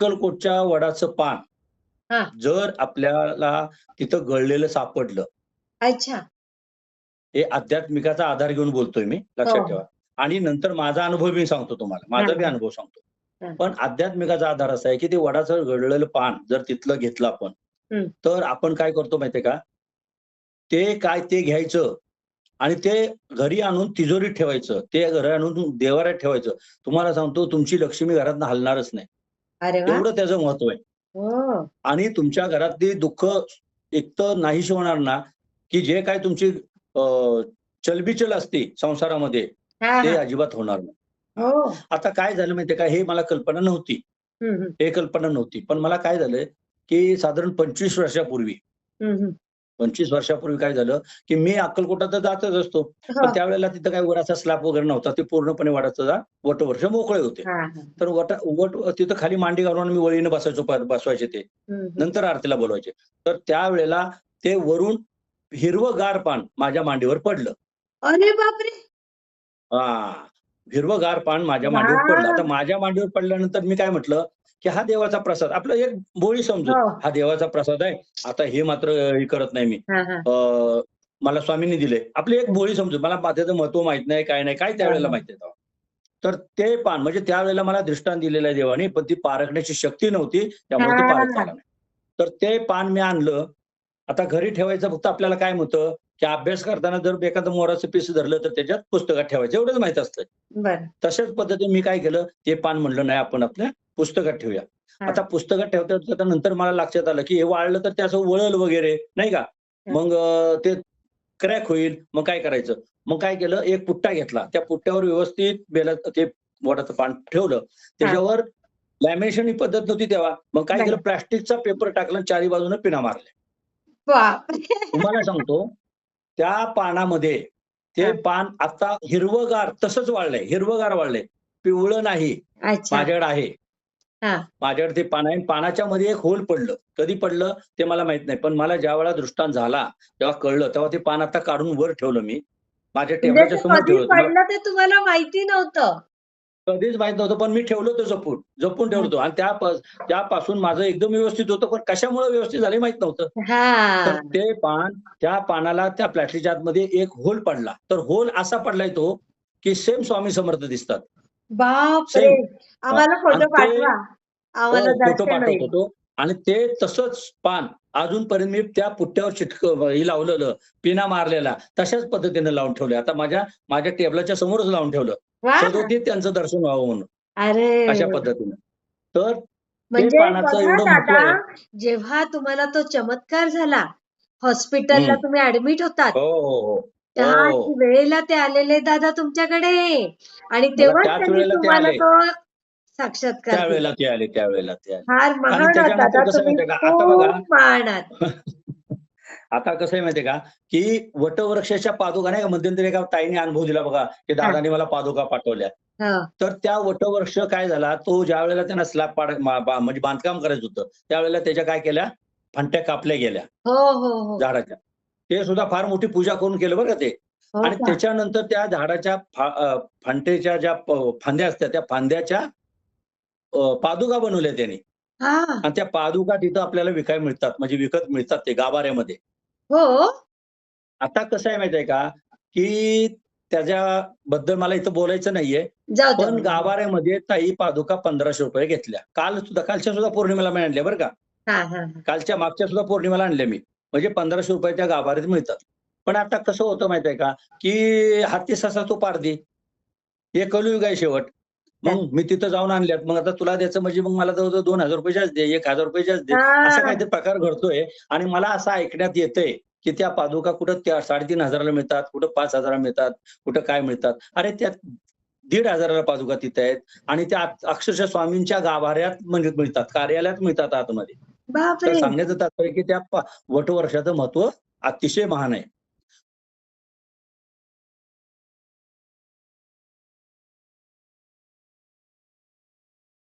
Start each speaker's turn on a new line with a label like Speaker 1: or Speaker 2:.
Speaker 1: अक्कलकोटच्या वडाचं पान
Speaker 2: हा.
Speaker 1: जर आपल्याला तिथं गळलेलं सापडलं
Speaker 2: अच्छा
Speaker 1: हे आध्यात्मिकाचा आधार घेऊन बोलतोय मी
Speaker 2: हो.
Speaker 1: लक्षात ठेवा आणि नंतर माझा अनुभव मी सांगतो तुम्हाला माझा बी
Speaker 2: हा.
Speaker 1: अनुभव
Speaker 2: हा.
Speaker 1: सांगतो पण आध्यात्मिकाचा आधार असा आहे की ते वडाचं गळलेलं पान जर तिथलं घेतलं आपण. तर आपण काय करतो माहितीये का ते काय ते घ्यायचं आणि ते घरी आणून तिजोरीत ठेवायचं ते घरी आणून देवाऱ्यात ठेवायचं तुम्हाला सांगतो तुमची लक्ष्मी घरात हलणारच नाही एवढं त्याचं महत्त्व आहे.
Speaker 2: हो.
Speaker 1: आणि तुमच्या घरातली दुःख एक तर नाहीशी होणार ना की जे काय तुमची चलबिचल असते संसारामध्ये ते अजिबात होणार नाही.
Speaker 2: हो.
Speaker 1: आता काय झालं माहितीये का? हे मला कल्पना नव्हती. हे कल्पना नव्हती. पण मला काय झालं की साधारण पंचवीस वर्षापूर्वी. पंचवीस वर्षापूर्वी काय झालं की मी अक्कलकोटात तर जातच असतो.
Speaker 2: हो.
Speaker 1: पण त्यावेळेला तिथं काही वडाचा स्लॅब वगैरे नव्हता. ते पूर्णपणे वडाचं जा वटवर्ष मोकळे होते. तर वट वट तिथं खाली मांडी घालून मी वळीने बसायचो बसवायचे ते. नंतर आरतीला बोलवायचे. तर त्यावेळेला ते वरून हिरवं पान माझ्या मांडीवर पडलं.
Speaker 2: अरे बापरे!
Speaker 1: हा. हिरवं पान माझ्या मांडीवर पडलं. आता माझ्या मांडीवर पडल्यानंतर मी काय म्हटलं की हा देवाचा प्रसाद आपलं एक बोळी समजू
Speaker 2: हो.
Speaker 1: हा देवाचा प्रसाद आहे आता हे मात्र हे करत नाही मी मला स्वामींनी दिले आपली एक बोळी समजू मला त्याचं महत्त्व माहीत नाही काय नाही काय त्यावेळेला. माहिती आहे. तर ते पान म्हणजे त्यावेळेला मला दृष्टांत दिलेलं आहे देवाने पण ती पारखण्याची शक्ती नव्हती त्यामुळे ते. पारखता आलं नाही तर ते पान मी आणलं आता घरी ठेवायचं फक्त आपल्याला काय होतं की अभ्यास करताना जर एखादं मोराचं पीस धरलं तर त्याच्यात पुस्तकात ठेवायचं. एवढंच माहीत असतं. तशाच पद्धतीने मी काय केलं? ते पान म्हणलं नाही आपण आपल्या पुस्तकात ठेवूया. आता पुस्तकात ठेवता नंतर मला लक्षात आलं की हे वाळलं तर त्याचं वळल वगैरे नाही का? मग ते क्रॅक होईल. मग काय करायचं? मग काय केलं? एक पुट्टा घेतला. त्या पुट्ट्यावर व्यवस्थित बेला ते वडाचं पान ठेवलं. त्याच्यावर लॅमिनेशन ही पद्धत नव्हती तेव्हा. मग काय. केलं? प्लास्टिकचा पेपर टाकला चारी बाजूने पिना मारले तुम्हाला सांगतो त्या पानामध्ये ते. पान आता हिरवगार तसंच वाढलंय हिरवगार वाढलंय पिवळं नाही. माझ्याकडे आहे. माझ्याकडे ते पान आहे पानाच्या मध्ये एक होल पडलं. कधी पडलं ते मला माहीत नाही पण मला ज्या वेळा दृष्टांत झाला तेव्हा कळलं. तेव्हा ते पान आता काढून वर ठेवलं मी. माझ्या
Speaker 2: म्हणजे
Speaker 1: टेबलाच्या समोर ठेवलं
Speaker 2: तुम्हाला माहिती नव्हतं.
Speaker 1: कधीच माहीत नव्हतं पण मी ठेवलं होतं जपून जपून ठेवलं होतं. आणि त्या त्यापासून माझं एकदम व्यवस्थित होतं पण कशामुळे व्यवस्थित झाले माहीत नव्हतं.
Speaker 2: हा.
Speaker 1: ते पान त्या पानाला त्या प्लॅस्टिकच्या आतमध्ये एक होल पडला. तर होल असा पडलाय तो की सेम स्वामी समर्थ दिसतात. Same.
Speaker 2: आम्हाला फोटो पाठवा.
Speaker 1: पाठवत होतो आणि ते तसंच पान. अजूनपर्यंत मी त्या पुट्ट्यावर चिटक हे लावलेलं पिना मारलेला तशाच पद्धतीने लावून ठेवले. आता माझ्या माझ्या टेबलाच्या समोरच लावून ठेवलं. सदोतीत त्यांचं दर्शन व्हावं म्हणून.
Speaker 2: अरे!
Speaker 1: अशा पद्धतीने. तर
Speaker 2: म्हणजे. जेव्हा तुम्हाला तो चमत्कार झाला हॉस्पिटलला. तुम्ही ऍडमिट होतात.
Speaker 1: हो हो हो.
Speaker 2: त्या. वेळेला ते आलेले दादा तुमच्याकडे. आणि तेव्हा तुम्हाला. तो साक्षात्कार.
Speaker 1: त्यावेळेला ते आले त्यावेळेला ते आले.
Speaker 2: फार महान आहात
Speaker 1: त्याच्यानंतर
Speaker 2: दादा
Speaker 1: कसं
Speaker 2: तुम्ही
Speaker 1: माहितीये का, आता बघा.
Speaker 2: खूप महान आहात.
Speaker 1: आता कसं आहे माहितीये का? की वटवृक्षाच्या पादुका नाही का? मध्यंतरी एका ताईने अनुभव दिला बघा की दादाने मला पादुका पाठवल्या.
Speaker 2: हा.
Speaker 1: तर त्या वटवृक्ष काय झाला? तो ज्या वेळेला त्यांना स्लॅब पाड मा- बा- म्हणजे बांधकाम करायचं होतं त्यावेळेला त्याच्या काय केल्या? फांट्या कापल्या गेल्या.
Speaker 2: हो हो हो.
Speaker 1: झाडाच्या. ते सुद्धा फार मोठी पूजा करून केलं बरं का ते.
Speaker 2: हो
Speaker 1: आणि
Speaker 2: का?
Speaker 1: त्याच्यानंतर त्या झाडाच्या फा- अं, फांटेच्या ज्या प- फांद्या असत्या त्या फांद्याच्या पादुका बनवल्या त्यांनी. आणि त्या पादुका तिथं आपल्याला विकाय मिळतात. म्हणजे विकत मिळतात ते गाभाऱ्यामध्ये.
Speaker 2: हो.
Speaker 1: आता कसं आहे माहितीये का? की त्याच्याबद्दल मला इथं बोलायचं नाहीये. पण गाभाऱ्यामध्ये ताई पादुका पंधराशे रुपये घेतल्या. काल सुद्धा कालच्या सुद्धा पौर्णिमेला मी आणल्या बरं का. कालच्या मागच्या सुद्धा पौर्णिमेला आणल्या मी. म्हणजे पंधराशे रुपये त्या गाभाऱ्यात मिळतात. पण आता कसं होतं माहितीये का? की हाती ससा तो पारदी हे कलयुग आहे शेवट. मग मी तिथं जाऊन आणल्यात. मग आता तुला द्यायचं म्हणजे मग मला जवळजवळ दोन हजार रुपयाच्याच दे एक हजार रुपयाच्याच दे.
Speaker 2: हा.
Speaker 1: असा काहीतरी प्रकार घडतोय. आणि मला असं ऐकण्यात येतंय की त्या पादुका कुठं त्या साडेतीन हजाराला मिळतात कुठं पाच हजाराला मिळतात कुठं काय मिळतात. अरे त्या दीड हजाराला पादुका तिथे आहेत आणि त्या अक्षरशः स्वामींच्या गाभाऱ्यात म्हणजे मिळतात कार्यालयात मिळतात आतमध्ये. तर सांगण्याचं तात्पर्य की त्या वटवर्षाचं महत्त्व अतिशय महान आहे.